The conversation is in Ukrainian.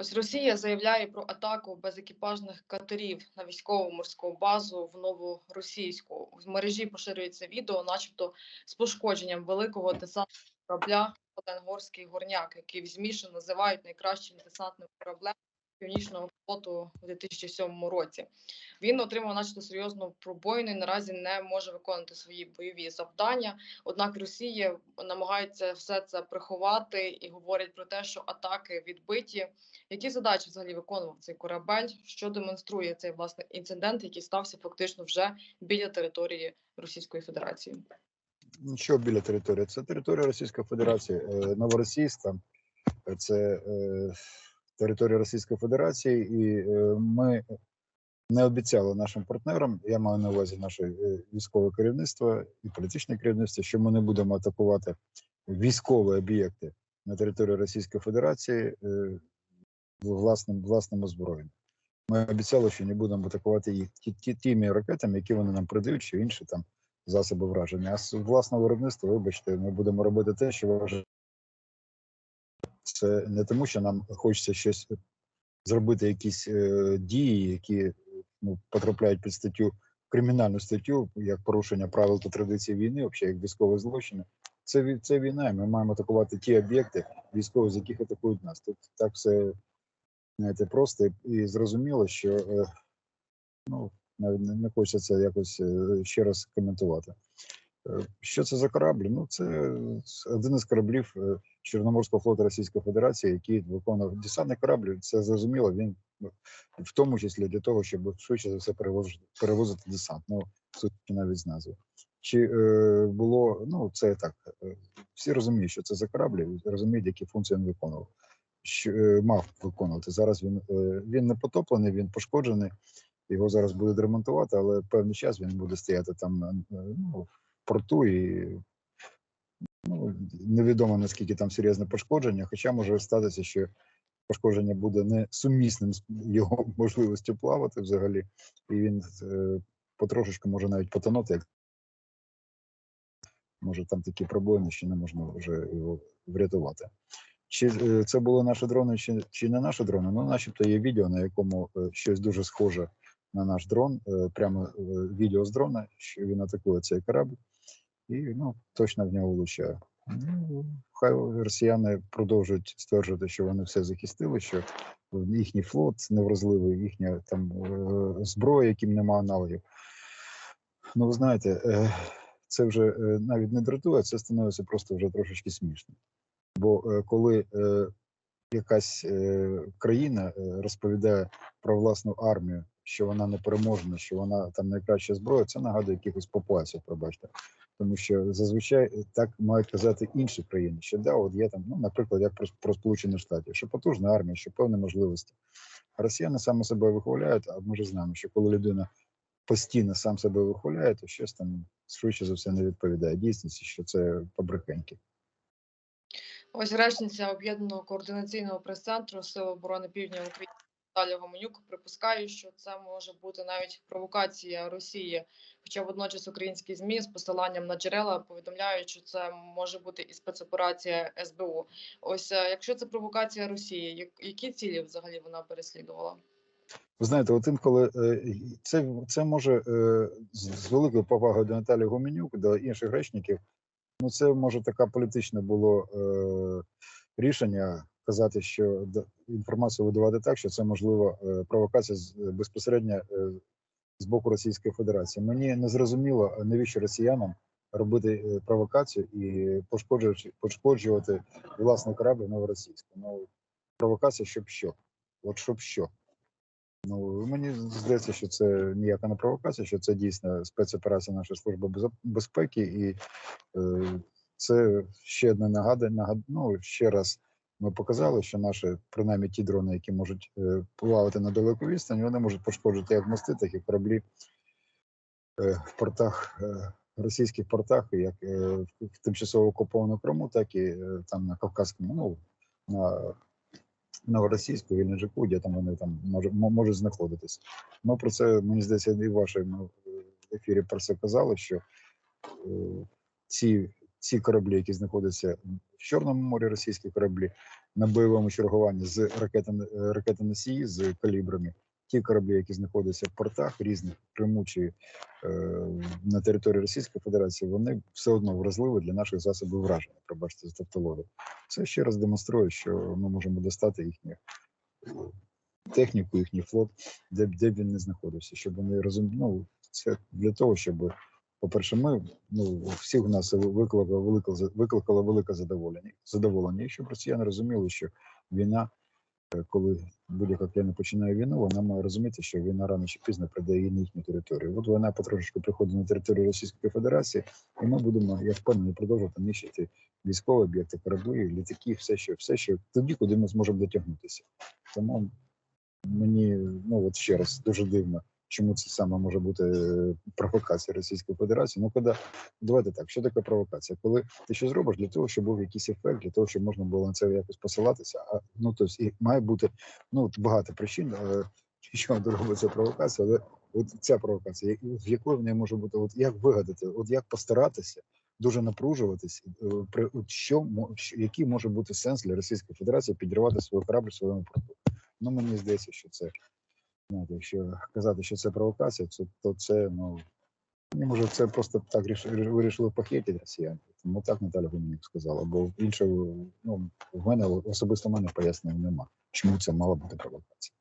Ось Росія заявляє про атаку безекіпажних катерів на військову морську базу в новоросійську. В мережі поширюється відео, начебто з пошкодженням великого десантного корабля Оленгорський горняк, який в ЗМІ називають найкращим десантним кораблем північного флоту у 2007 році. Він отримав, начебто, серйозну пробоїну і наразі не може виконувати свої бойові завдання. Однак Росія намагається все це приховати і говорять про те, що атаки відбиті. Які задачі взагалі виконував цей корабель? Що демонструє цей власне інцидент, який стався фактично вже біля території Російської Федерації? Що біля території? Це територія Російської Федерації. Е, Новоросійськ там е, це територія Російської Федерації, і е, ми не обіцяли нашим партнерам, я маю на увазі наше е, військове керівництво і політичне керівництво, що ми не будемо атакувати військові об'єкти на території Російської Федерації е, власним власним озброєнням. Ми обіцяли, що не будемо атакувати їх ті, ті, тими ракетами, які вони нам придають, чи інші там засоби враження. А з власного виробництва, вибачте, ми будемо робити те, що вважаємо. Це не тому, що нам хочеться щось зробити, якісь е, дії, які ну, потрапляють під статтю кримінальну статтю, як порушення правил та традицій війни, взагалі як військові злочини. Це це війна. і Ми маємо атакувати ті об'єкти військові, з яких атакують нас. Тут так все знаєте, просто і, зрозуміло, що е, ну навіть не хочеться це якось е, ще раз коментувати. Е, Що це за кораблі? Ну, це один із кораблів е, Чорноморського флоту Російської Федерації, який виконував десантний корабль. Це зрозуміло. Він в тому числі для того, щоб швидше за все перевозити, перевозити десант. Ну, судячи навіть з назви. Чи е, було ну це так? е, Всі розуміють, що це за кораблі, розуміють, які функції він виконував. Що е, мав виконувати зараз. Він е, він не потоплений, він пошкоджений. Його зараз будуть ремонтувати, але певний час він буде стояти там е, ну, порту і ну, невідомо наскільки там серйозне пошкодження, хоча може статися, що пошкодження буде не сумісним з його можливістю плавати взагалі, і він е, потрошечку може навіть потонути, як може там такі проблеми, що не можна вже його врятувати. Чи е, це були наші дрони, чи, чи не наші дрони? Ну, начебто є відео, на якому е, щось дуже схоже на наш дрон, е, прямо е, відео з дрона, що він атакує цей корабль, і ну, точно в нього влучає. Ну, хай росіяни продовжують стверджувати, що вони все захистили, що їхній флот невразливий, їхня там е, зброя, яким нема аналогів. Ну, ви знаєте, е, це вже е, навіть не дратує, це становиться просто вже трошечки смішно. Бо коли якась країна розповідає про власну армію, що вона непереможна, що вона там найкраща зброя, це нагадує якихось попуасів, пробачте. Тому що зазвичай так мають казати інші країни, що да, от є там, ну, наприклад, як про, про Сполучені Штати, що потужна армія, що певні можливості. А росіяни саме себе вихваляють, а ми ж знаємо, що коли людина постійно сам себе вихваляє, то щось там швидше за все не відповідає дійсності, що це побрехеньки. Ось речниця об'єднаного координаційного прес-центру Сил оборони Півдня України Наталія Гомонюк припускає, що це може бути навіть провокація Росії. Хоча водночас українські змі з посиланням на джерела повідомляють, що це може бути і спецоперація СБУ. Ось е, якщо це провокація Росії, які цілі взагалі вона переслідувала? Ви знаєте, от інколи е, це, це може е, з, великою повагою до Наталії Гуменюк, до інших речників. Ну, це може така політичне було рішення казати, що інформацію видавати так, що це можливо е, провокація безпосередньо е, з боку Російської Федерації. Мені не зрозуміло, навіщо росіянам робити е, провокацію і пошкоджувати, пошкоджувати власний корабль новоросійську. Ну провокація, щоб що? От щоб що? Ну мені здається, що це ніяка не провокація, що це дійсно спецоперація нашої служби безпеки, і е, це ще одне нагадання. Нагад... Ну, ще раз ми показали, що наші, принаймні ті дрони, які можуть е, плавати на далеку відстань, вони можуть пошкоджити як мости, так і кораблі е, в портах. Е, Російських портах, як в- тимчасово окупованому Криму, так і там на Кавказському, ну на Новоросійську, Вільничаку, де там вони там може, мо- можуть знаходитися. Ми про це, мені здається, і в вашому ефірі про це казали, що ці, ці кораблі, які знаходяться в Чорному морі, російські кораблі, на бойовому чергуванні з ракетами ракетоносії з калібрами. Ті кораблі, які знаходяться в портах різних примучі е, на території Російської Федерації, вони все одно вразливі для наших засобів враження. Пробачте за тавтологію. Це ще раз демонструє, що ми можемо достати їхню е, техніку, їхній флот, де де б він не знаходився, щоб вони розуміли. Ну, це для того, щоб, по-перше, ми ну всіх у нас викликало велике викликало велике задоволення, задоволення, щоб росіяни розуміли, що війна, е, коли будь-яка країна починає війну, вона має розуміти, що війна рано чи пізно прийде і на їхню територію. От вона потрошечку приходить на територію Російської Федерації, і ми будемо, я впевнений, продовжувати нищити військові об'єкти, кораблі, літаки, все, що все, що тоді, куди ми зможемо дотягнутися. Тому мені ну от ще раз дуже дивно, чому це саме може бути е, провокація Російської Федерації. Ну, коли давайте так, що таке провокація? Коли ти що зробиш для того, щоб був якийсь ефект, для того, щоб можна було на це якось посилатися. А ну тобто, і має бути ну багато причин, що робиться провокація, але от ця провокація, в якої в неї може бути, от як вигадати, от як постаратися. Дуже напружуватись, е, при що який може бути сенс для Російської Федерації підривати свій корабль своєму порту? Ну мені здається, що це знаєте, якщо казати, що це провокація, то, це ну може, це просто так ріш- вирішили похитити росіяни. Тому так Наталя Гуменюк сказала. Бо іншого, ну в мене особисто в мене пояснення нема, чому це мала бути провокація.